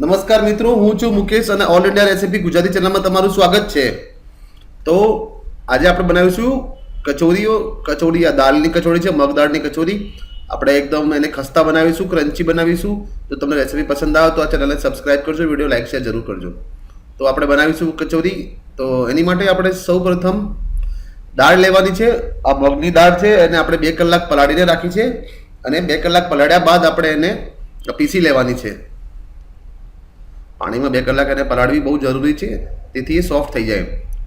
નમસ્કાર મિત્રો, હું છું મુકેશ અને ઓલ ઇન્ડિયા રેસીપી ગુજરાતી ચેનલમાં તમારું સ્વાગત છે. તો આજે આપણે બનાવીશું કચોરીઓ, કચોરી આ દાળની કચોરી છે, મગ દાળની કચોરી. આપણે એકદમ એને ખસ્તા બનાવીશું, ક્રન્ચી બનાવીશું. તો તમને રેસીપી પસંદ આવે તો આ ચેનલને સબસ્ક્રાઇબ કરજો વીડિયો લાઈક શેર જરૂર કરજો. તો આપણે બનાવીશું કચોરી. તો એની માટે આપણે સૌ પ્રથમ દાળ લેવાની છે. આ મગની દાળ છે, એને આપણે બે કલાક પલાળીને રાખી છે. અને બે કલાક પલાળ્યા બાદ આપણે એને પીસી લેવાની છે. પાણીમાં બે કલાક એને પલાળવી બહુ જરૂરી છે. તેથી એ સોફ્ટ થઈ જાય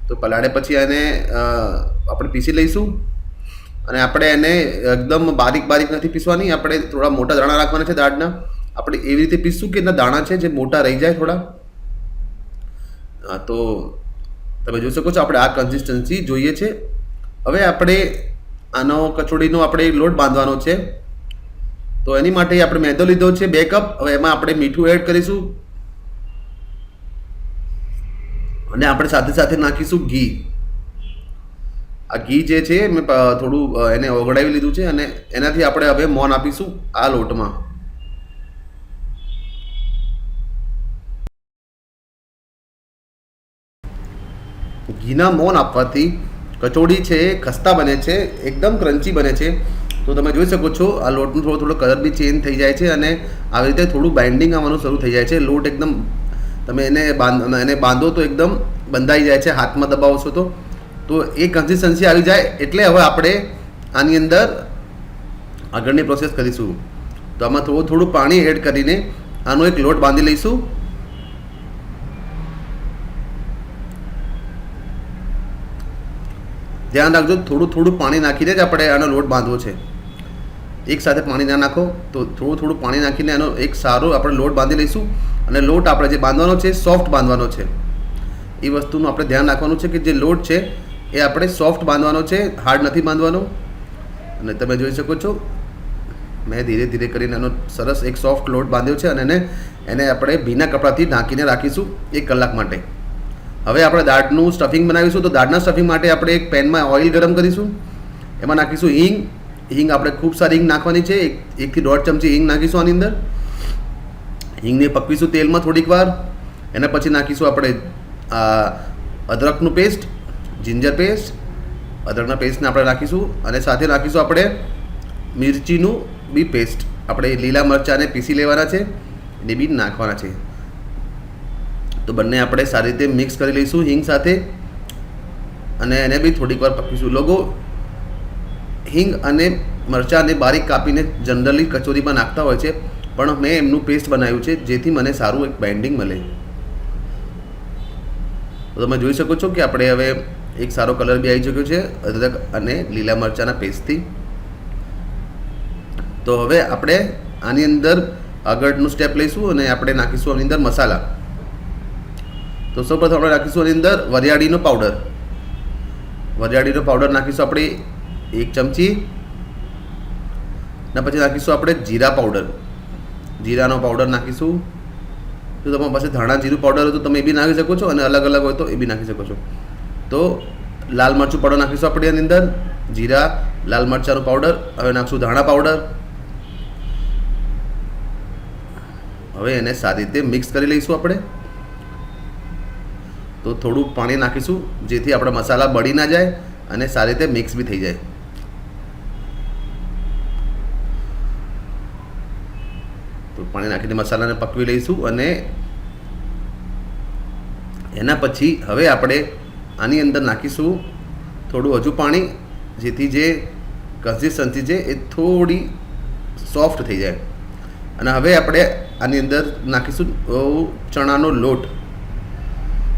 તો પલાળે પછી એને આપણે પીસી લઈશું. અને આપણે એને એકદમ બારીક બારીક નથી પીસવાની. આપણે થોડા મોટા દાણા રાખવાના છે દાળના આપણે એવી રીતે પીસશું કે એના દાણા છે, જે મોટા રહી જાય થોડા. તો તમે જોઈ શકો છો, આપણે આ કન્સિસ્ટન્સી જોઈએ છે. હવે આપણે આનો કચોડીનો આપણે લોટ બાંધવાનો છે. તો એની માટે આપણે મેદો લીધો છે, બે કપ. હવે એમાં આપણે મીઠું એડ કરીશું. અને આપણે સાથે સાથે નાખીશું ઘી. આ ઘી જે છે, મેં થોડું એને ઓગળાવી લીધું છે અને એનાથી આપણે હવે મોન આપીશું આ લોટમાં. ઘીના મોન આપવાથી કચોડી છે, ખસ્તા બને છે, એકદમ ક્રન્ચી બને છે. તો તમે જોઈ શકો છો, આ લોટનું થોડો થોડો કલર બી ચેન્જ થઈ જાય છે અને આવી રીતે થોડું બાઇન્ડિંગ આવવાનું શરૂ થઈ જાય છે. લોટ એકદમ તમે એને બાંધ એને બાંધો તો એકદમ બંધાઈ જાય છે, હાથમાં દબાવો છો તો. તો એ કન્સિસ્ટન્સી આવી જાય એટલે હવે આપણે આની અંદર આગળની પ્રોસેસ કરીશું. તો આમાં થોડું થોડું પાણી એડ કરીને આનો એક લોટ બાંધી લઈશું. ધ્યાન રાખજો, થોડું થોડું પાણી નાખીને જ આપણે આનો લોટ બાંધવો છે. એક સાથે પાણી ના નાખો, તો થોડું થોડું પાણી નાખીને એનો એક સારો આપણે લોટ બાંધી લઈશું. અને લોટ આપણે જે બાંધવાનો છે, સોફ્ટ બાંધવાનો છે. એ વસ્તુનું આપણે ધ્યાન રાખવાનું છે કે જે લોટ છે, એ આપણે સોફ્ટ બાંધવાનો છે, હાર્ડ નથી બાંધવાનો. અને તમે જોઈ શકો છો, મેં ધીરે ધીરે કરીને એનો સરસ એક સોફ્ટ લોટ બાંધ્યો છે અને એને એને આપણે ભીના કપડાથી ઢાંકીને રાખીશું એક કલાક માટે. હવે આપણે દાળનું સ્ટફિંગ બનાવીશું, તો દાળના સ્ટફિંગ માટે આપણે એક પેનમાં ઓઇલ ગરમ કરીશું. એમાં નાખીશું હિંગ હિંગ આપણે ખૂબ સારી હિંગ નાખવાની છે. એક એકથી દોઢ ચમચી હિંગ નાખીશું આની અંદર. હિંગને પકવીશું તેલમાં થોડીક વાર. એના પછી નાખીશું આપણે અદરકનું પેસ્ટ, જિંજર પેસ્ટ. અદરકના પેસ્ટને આપણે નાખીશું અને સાથે નાખીશું આપણે મિરચીનું બી પેસ્ટ. આપણે લીલા મરચાંને પીસી લેવાના છે એને બી નાખવાના છે. તો બંને આપણે સારી રીતે મિક્સ કરી લઈશું હિંગ સાથે. અને એને બી થોડીક વાર પકવીશું. લોકો હિંગ અને મરચાંને બારીક કાપીને જનરલી કચોરીમાં નાખતા હોય છે. પણ મેં એમનું પેસ્ટ બનાવ્યું છે, જેથી મને સારું એક બાઇન્ડિંગ મળે. તો તમે જોઈ શકો છો કે આપણે હવે એક સારો કલર બી આવી ચૂક્યો છે, અદરક અને લીલા મરચાંના પેસ્ટથી તો હવે આપણે આની અંદર આગળનું સ્ટેપ લઈશું અને આપણે નાખીશું આની અંદર મસાલા. તો સૌપ્રથમ આપણે નાખીશું આની અંદર વરિયાળીનો પાવડર વરિયાળીનો પાવડર નાખીશું આપણે એક ચમચી. ને, પછી નાખીશું આપણે જીરા પાવડર જીરાનો પાવડર નાખીશું. જો તમારી પાસે ધાણા જીરું પાવડર હોય તો તમે એ બી નાખી શકો છો અને અલગ અલગ હોય તો એ બી નાખી શકો છો. તો લાલ મરચું પાવડર નાખીશું આપણે એની અંદર. જીરા, લાલ મરચાંનો પાવડર હવે નાખશું ધાણા પાવડર હવે એને સારી રીતે મિક્સ કરી લઈશું આપણે. તો થોડું પાણી નાખીશું જેથી આપણા મસાલા બળી ના જાય અને સારી રીતે મિક્સ બી થઈ જાય. પાણી નાખીને મસાલાને પકવી લઈશું અને એના પછી હવે આપણે આની અંદર નાખીશું થોડું હજુ પાણી, જેથી જે કન્સિસ્ટન્સી છે એ થોડી સોફ્ટ થઈ જાય. અને હવે આપણે આની અંદર નાખીશું ચણાનો લોટ.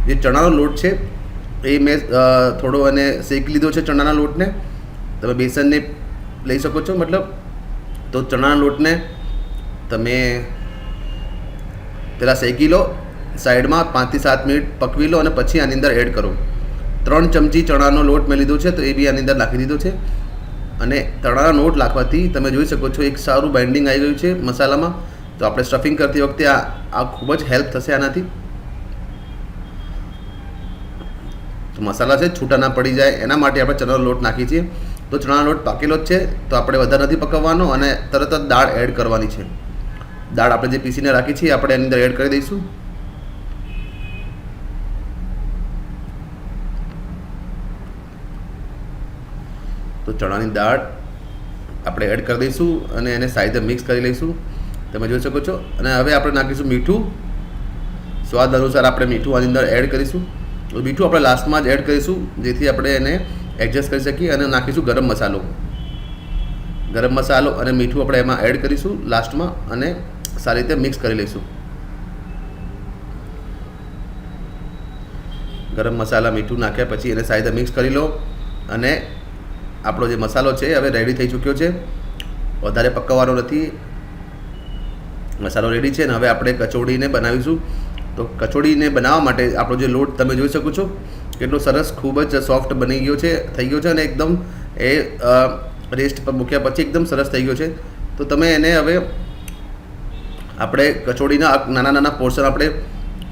જે ચણાનો લોટ છે, એ મેં થોડો અને શેકી લીધો છે ચણાના લોટને. તમે બેસનને લઈ શકો છો, મતલબ. તો ચણાના લોટને તમે પહેલાં શેકી લો, સાઈડમાં પાંચથી સાત મિનિટ પકવી લો અને પછી આની અંદર એડ કરો. ત્રણ ચમચી ચણાનો લોટ મેં લીધો છે, તો એ બી આની અંદર નાખી દીધો છે. અને ચણાનો લોટ નાખવાથી તમે જોઈ શકો છો, એક સારું બાઇન્ડિંગ આવી ગયું છે મસાલામાં. તો આપણે સ્ટફિંગ કરતી વખતે આ આ ખૂબ જ હેલ્પ થશે આનાથી. તો મસાલા છે, છૂટા ના પડી જાય, એના માટે આપણે ચણાનો લોટ નાખીએ છીએ. તો ચણાનો લોટ પાકેલો જ છે, તો આપણે વધારે નથી પકવવાનો અને તરત જ દાળ એડ કરવાની છે. દાળ આપણે જે પીસીને રાખી છે આપણે એની અંદર એડ કરી દઈશું. તો ચણાની દાળ આપણે એડ કરી દઈશું અને એને સાઈઝે મિક્સ કરી લઈશું. તમે જોઈ શકો છો. અને હવે આપણે નાખીશું મીઠું. સ્વાદ અનુસાર આપણે મીઠું આની અંદર એડ કરીશું. તો મીઠું આપણે લાસ્ટમાં જ એડ કરીશું, જેથી આપણે એને એડજસ્ટ કરી શકીએ અને નાખીશું ગરમ મસાલો. ગરમ મસાલો અને મીઠું આપણે એમાં એડ કરીશું લાસ્ટમાં અને સારી રીતે મિક્સ કરી લઈશું. ગરમ મસાલા મીઠું નાખ્યા પછી એને સાઈડે મિક્સ કરી લો અને આપણો જે મસાલો છે હવે રેડી થઈ ચૂક્યો છે. વધારે પકવવાનો નથી. મસાલો રેડી છે ને હવે આપણે કચોડીને બનાવીશું. તો કચોડીને બનાવવા માટે આપણો જે લોટ તમે જોઈ શકો છો, કેટલો સરસ ખૂબ જ સોફ્ટ બની ગયો છે, થઈ ગયો છે અને એકદમ એ રેસ્ટ પર મૂક્યા પછી એકદમ સરસ થઈ ગયો છે. તો તમે એને હવે આપણે કચોડીના નાના નાના પોર્શન આપણે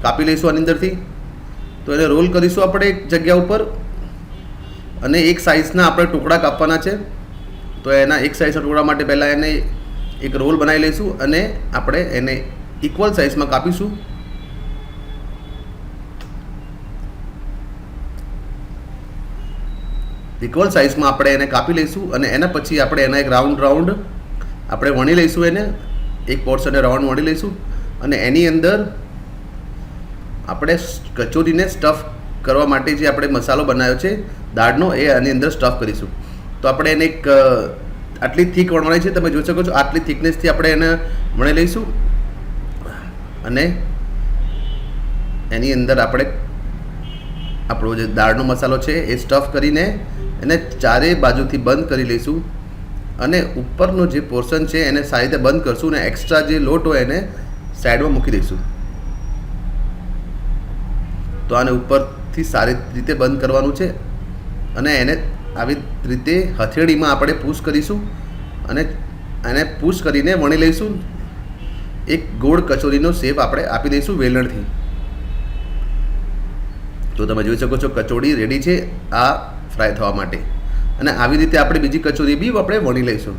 કાપી લઈશું આની અંદરથી. તો એને રોલ કરીશું આપણે એક જગ્યા ઉપર. અને એક સાઇઝના આપણે ટુકડા કાપવાના છે. તો એના એક સાઇઝના ટુકડા માટે પહેલાં એને એક રોલ બનાવી લઈશું અને આપણે એને ઇક્વલ સાઇઝમાં કાપીશું. ઇક્વલ સાઇઝમાં આપણે એને કાપી લઈશું અને એના પછી આપણે એના એક રાઉન્ડ રાઉન્ડ આપણે વણી લઈશું એને. એક પોર્શને રાઉન્ડ મોડી લઈશું અને એની અંદર આપણે કચોરીને સ્ટફ કરવા માટે જે આપણે મસાલો બનાવ્યો છે, દાળનો, એ આની અંદર સ્ટફ કરીશું. તો આપણે એને એક આટલી થીક વણવાની છે, તમે જોઈ શકો છો, આટલી થિકનેસથી આપણે એને વણી લઈશું. અને એની અંદર આપણે આપણો જે દાળનો મસાલો છે, એ સ્ટફ કરીને એને ચારે બાજુથી બંધ કરી લઈશું. અને ઉપરનો જે પોર્શન છે એને સારી રીતે બંધ કરશું અને એક્સ્ટ્રા જે લોટ હોય એને સાઈડમાં મૂકી દઈશું. તો આને ઉપરથી સારી રીતે બંધ કરવાનું છે અને એને આવી રીતે હથેળીમાં આપણે પુશ કરીશું અને એને પુશ કરીને વણી લઈશું. એક ગોળ કચોરીનો શેપ આપણે આપી દઈશું વેલણથી. તો તમે જોઈ શકો છો કચોડી રેડી છે આ ફ્રાય થવા માટે. અને આવી રીતે આપણે બીજી કચોરી બી આપણે વણી લઈશું.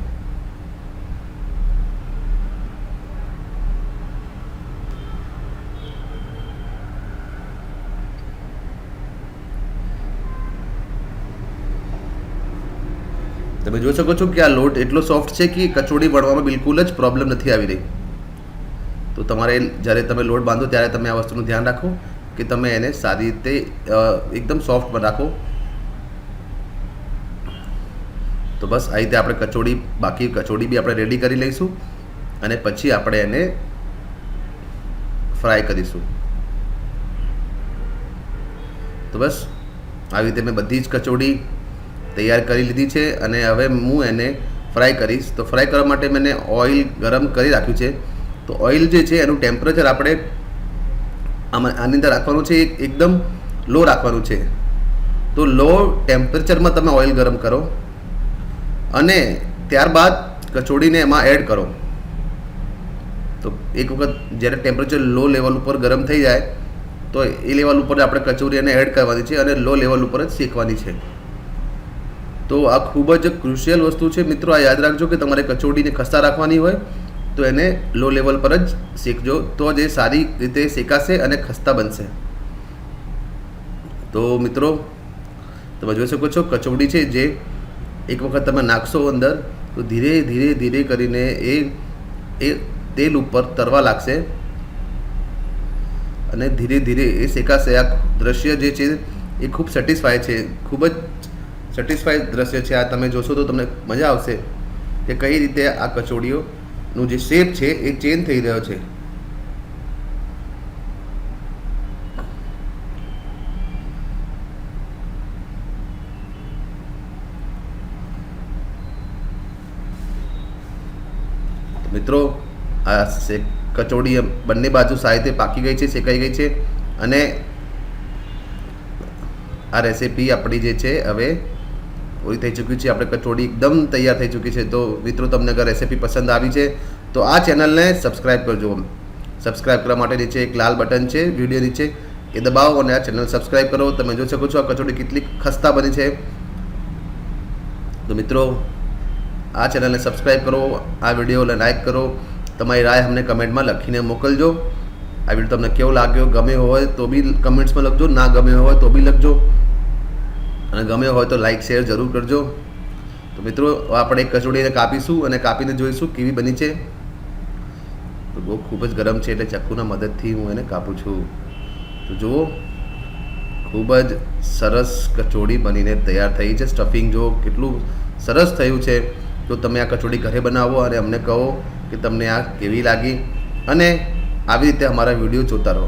તમે જોઈ શકો છો કે આ લોટ એટલો સોફ્ટ છે કે કચોડી વણવામાં બિલકુલ જ પ્રોબ્લેમ નથી આવી રહી. તો તમારે જ્યારે તમે લોટ બાંધો ત્યારે તમે આ વસ્તુનું ધ્યાન રાખો કે તમે એને સારી રીતે એકદમ સોફ્ટ રાખો. તો બસ આ રીતે આપણે કચોડી, બાકી કચોડી બી આપણે રેડી કરી લઈશું અને પછી આપણે એને ફ્રાય કરીશું. તો બસ આવી રીતે મેં બધી જ કચોડી તૈયાર કરી લીધી છે અને હવે હું એને ફ્રાય કરીશ. તો ફ્રાય કરવા માટે મેં ઓઇલ ગરમ કરી રાખ્યું છે. તો ઓઇલ જે છે એનું ટેમ્પરેચર આપણે આમાં, આની અંદર રાખવાનું છે એકદમ લો રાખવાનું છે. તો લો ટેમ્પરેચરમાં તમે ઓઇલ ગરમ કરો. અને ત્યારબાદ કચોડીને એમાં એડ કરો. તો એક વખત જ્યારે ટેમ્પરેચર લો લેવલ ઉપર ગરમ થઈ જાય, તો એ લેવલ ઉપર આપણે કચોરી એને એડ કરવાની છે અને લો લેવલ ઉપર જ શેકવાની છે. તો આ ખૂબ જ ક્રુશિયલ વસ્તુ છે. મિત્રો, આ યાદ રાખજો કે તમારે કચોડીને ખસ્તા રાખવાની હોય, તો એને લો લેવલ પર જ શેકજો. તો જ એ સારી રીતે શેકાશે અને ખસ્તા બનશે. તો મિત્રો, તમે જોઈ શકો છો કચોડી છે જે એક વખત તમે નાખશો અંદર, તો ધીરે ધીરે ધીરે કરીને એ એ તેલ ઉપર તરવા લાગશે. અને ધીરે ધીરે એ શેકાશે. આ દ્રશ્ય જે છે, એ ખૂબ સેટિસ્ફાય છે. ખૂબ જ સેટિસ્ફાય દ્રશ્ય છે. આ તમે જોશો તો તમને મજા આવશે કે કઈ રીતે આ કચોડીઓનું જે શેપ છે, એ ચેન્જ થઈ રહ્યો છે. મિત્રો, આ શેક કચોડી બંને બાજુ રીતે પાકી ગઈ છે, શેકાઈ ગઈ છે અને આ રેસીપી આપણી જે છે હવે પૂરી થઈ ચૂકી છે. આપણે કચોડી એકદમ તૈયાર થઈ ચૂકી છે. તો મિત્રો, તમને અગર રેસીપી પસંદ આવી છે, તો આ ચેનલને સબસ્ક્રાઈબ કરજો. સબસ્ક્રાઈબ કરવા માટે નીચે એક લાલ બટન છે, વીડિયો નીચે એ દબાવો અને આ ચેનલ સબસ્ક્રાઈબ કરો. તમે જોઈ શકો છો આ કચોડી કેટલી ખસ્તા બની છે. તો મિત્રો આ ચેનલને સબસ્ક્રાઈબ કરો, આ વિડીયોને લાઇક કરો. તમારી રાય અમને કમેન્ટમાં લખીને મોકલજો. આ વીડિયો તમને કેવો લાગ્યો, ગમે હોય તો બી કમેન્ટ્સમાં લખજો, ના ગમે હોય તો બી લખજો. અને ગમે હોય તો લાઇક, શેર જરૂર કરજો. તો મિત્રો આપણે કચોડીને કાપીશું અને કાપીને જોઈશું કેવી બની છે. તો બહુ ખૂબ જ ગરમ છે એટલે ચક્કુના મદદથી હું એને કાપું છું. તો જુઓ, ખૂબ જ સરસ કચોડી બનીને તૈયાર થઈ છે. સ્ટફિંગ જો કેટલું સરસ થયું છે. તો તમે આ કચોડી ઘરે બનાવો અને અમને કહો કે તમને આ કેવી લાગી. અને આવી રીતે અમારા વીડિયો જોતા રહો.